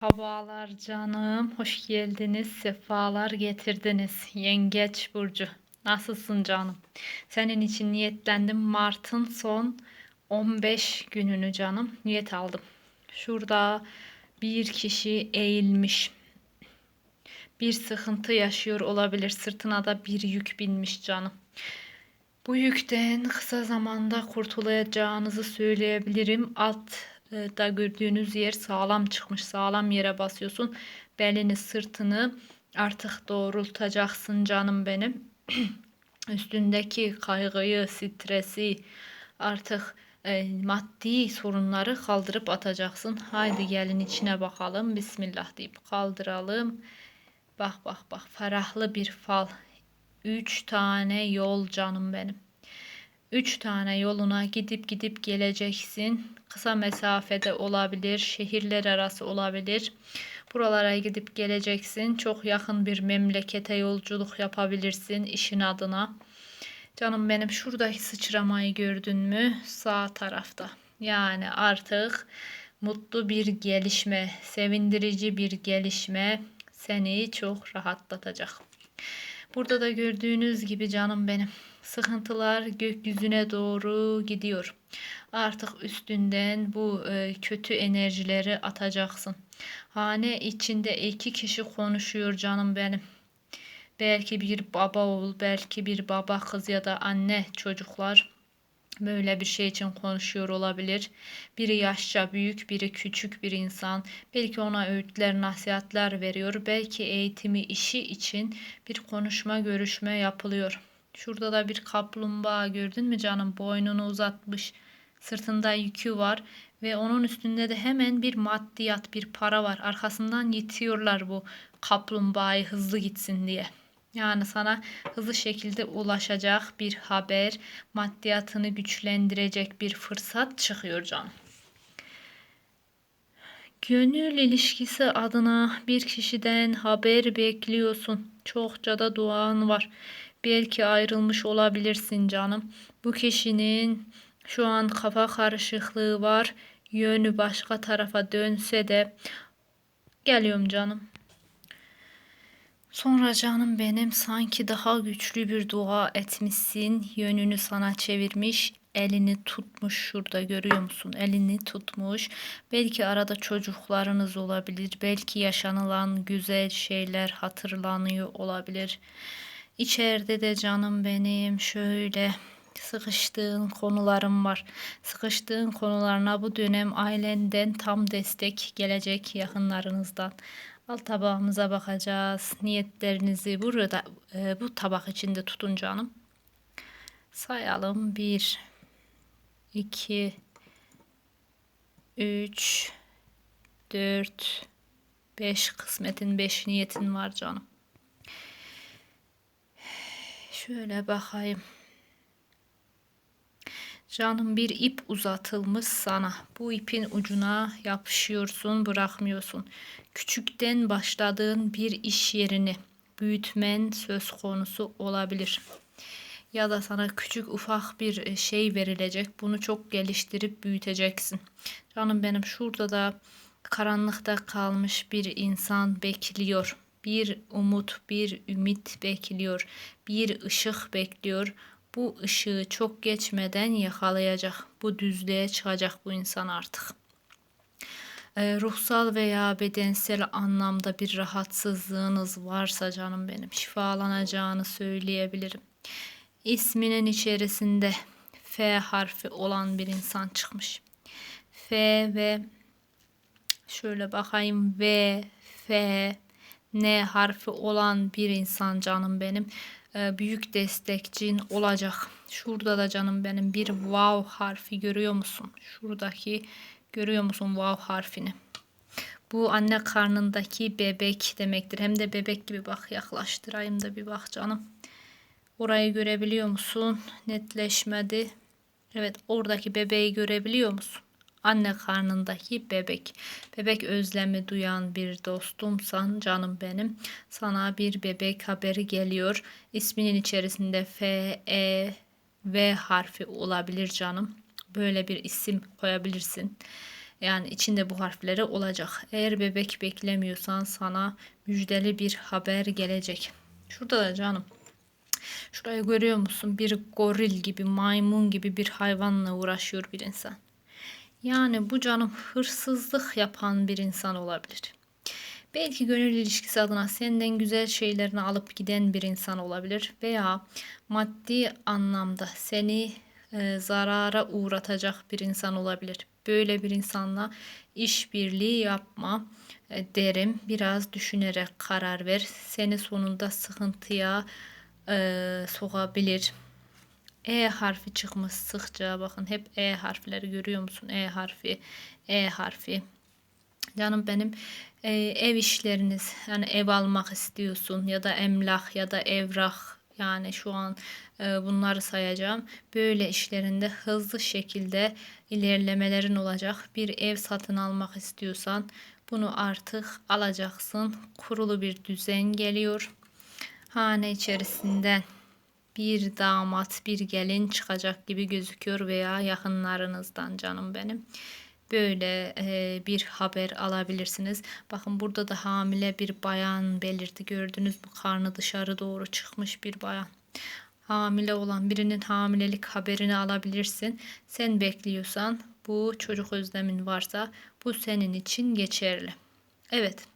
Merhabalar canım, hoş geldiniz, sefalar getirdiniz. Yengeç Burcu, nasılsın canım? Senin için niyetlendim Mart'ın son 15 gününü canım, niyet aldım. Şurada bir kişi eğilmiş, bir sıkıntı yaşıyor olabilir, sırtına da bir yük binmiş canım. Bu yükten kısa zamanda kurtulacağınızı söyleyebilirim. Alt da gördüğünüz yer sağlam çıkmış. Sağlam yere basıyorsun. Belini, sırtını artık doğrultacaksın canım benim. Üstündeki kaygıyı, stresi, artık e, maddi sorunları kaldırıp atacaksın. Haydi gelin içine bakalım. Bismillah deyip kaldıralım. Bak bak bak ferahlı bir fal. Üç tane yol canım benim. Üç tane yoluna gidip gidip geleceksin. Kısa mesafede olabilir, şehirler arası olabilir. Buralara gidip geleceksin. Çok yakın bir memlekete yolculuk yapabilirsin işin adına. Canım benim şuradaki sıçramayı gördün mü? Sağ tarafta. Yani artık mutlu bir gelişme, sevindirici bir gelişme seni çok rahatlatacak. Burada da gördüğünüz gibi canım benim sıkıntılar gökyüzüne doğru gidiyor. Artık üstünden bu e, kötü enerjileri atacaksın. Hane içinde iki kişi konuşuyor canım benim. Belki bir baba oğul, belki bir baba kız ya da anne çocuklar böyle bir şey için konuşuyor olabilir. Biri yaşça büyük, biri küçük bir insan. Belki ona öğütler, nasihatler veriyor. Belki eğitimi, işi için bir konuşma, görüşme yapılıyor. Şurada da bir kaplumbağa gördün mü canım? Boynunu uzatmış. Sırtında yükü var ve onun üstünde de hemen bir maddiyat, bir para var. Arkasından yitiyorlar bu kaplumbağayı hızlı gitsin diye. Yani sana hızlı şekilde ulaşacak bir haber, maddiyatını güçlendirecek bir fırsat çıkıyor canım. Gönül ilişkisi adına bir kişiden haber bekliyorsun. Çokça da duan var. Belki ayrılmış olabilirsin canım. Bu kişinin şu an kafa karışıklığı var. Yönü başka tarafa dönse de geliyorum canım. Sonra canım benim sanki daha güçlü bir dua etmişsin. Yönünü sana çevirmiş. Elini tutmuş şurada görüyor musun? Elini tutmuş. Belki arada çocuklarınız olabilir. Belki yaşanılan güzel şeyler hatırlanıyor olabilir. İçeride de canım benim şöyle sıkıştığın konularım var. Sıkıştığın konularına bu dönem ailenden tam destek gelecek yakınlarınızdan. Alt tabağımıza bakacağız. Niyetlerinizi burada e, bu tabak içinde tutun canım. Sayalım. 1 2 3 4 5 kısmetin 5 niyetin var canım. Şöyle bakayım. Canım bir ip uzatılmış sana. Bu ipin ucuna yapışıyorsun, bırakmıyorsun. Küçükten başladığın bir iş yerini büyütmen söz konusu olabilir. Ya da sana küçük ufak bir e, şey verilecek. Bunu çok geliştirip büyüteceksin. Canım benim şurada da karanlıkta kalmış bir insan bekliyor. Bir umut, bir ümit bekliyor. Bir ışık bekliyor bu ışığı çok geçmeden yakalayacak. Bu düzlüğe çıkacak bu insan artık. E, ruhsal veya bedensel anlamda bir rahatsızlığınız varsa canım benim şifalanacağını söyleyebilirim. İsminin içerisinde F harfi olan bir insan çıkmış. F ve şöyle bakayım V, F, N harfi olan bir insan canım benim büyük destekçin olacak. Şurada da canım benim bir wow harfi görüyor musun? Şuradaki görüyor musun wow harfini? Bu anne karnındaki bebek demektir. Hem de bebek gibi bak yaklaştırayım da bir bak canım. Orayı görebiliyor musun? Netleşmedi. Evet oradaki bebeği görebiliyor musun? Anne karnındaki bebek. Bebek özlemi duyan bir dostumsan canım benim. Sana bir bebek haberi geliyor. İsminin içerisinde F, E, V harfi olabilir canım. Böyle bir isim koyabilirsin. Yani içinde bu harfleri olacak. Eğer bebek beklemiyorsan sana müjdeli bir haber gelecek. Şurada da canım. Şurayı görüyor musun? Bir goril gibi, maymun gibi bir hayvanla uğraşıyor bir insan. Yani bu canım hırsızlık yapan bir insan olabilir. Belki gönül ilişkisi adına senden güzel şeylerini alıp giden bir insan olabilir veya maddi anlamda seni e, zarara uğratacak bir insan olabilir. Böyle bir insanla işbirliği yapma e, derim. Biraz düşünerek karar ver. Seni sonunda sıkıntıya e, sokabilir. E harfi çıkmış sıkça bakın hep E harfleri görüyor musun? E harfi, E harfi. Canım benim e, ev işleriniz yani ev almak istiyorsun ya da emlak ya da evrak yani şu an e, bunları sayacağım. Böyle işlerinde hızlı şekilde ilerlemelerin olacak. Bir ev satın almak istiyorsan bunu artık alacaksın. Kurulu bir düzen geliyor. Hane içerisinden bir damat, bir gelin çıkacak gibi gözüküyor veya yakınlarınızdan canım benim. Böyle e, bir haber alabilirsiniz. Bakın burada da hamile bir bayan belirdi. Gördünüz mü? Karnı dışarı doğru çıkmış bir bayan. Hamile olan birinin hamilelik haberini alabilirsin. Sen bekliyorsan bu çocuk özlemin varsa bu senin için geçerli. Evet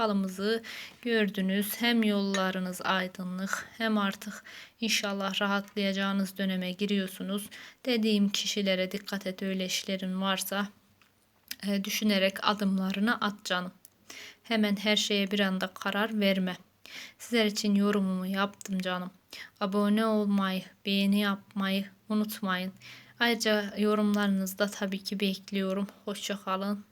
falımızı gördünüz. Hem yollarınız aydınlık hem artık inşallah rahatlayacağınız döneme giriyorsunuz. Dediğim kişilere dikkat et öyle işlerin varsa e, düşünerek adımlarını at canım. Hemen her şeye bir anda karar verme. Sizler için yorumumu yaptım canım. Abone olmayı, beğeni yapmayı unutmayın. Ayrıca yorumlarınızı da tabii ki bekliyorum. Hoşçakalın.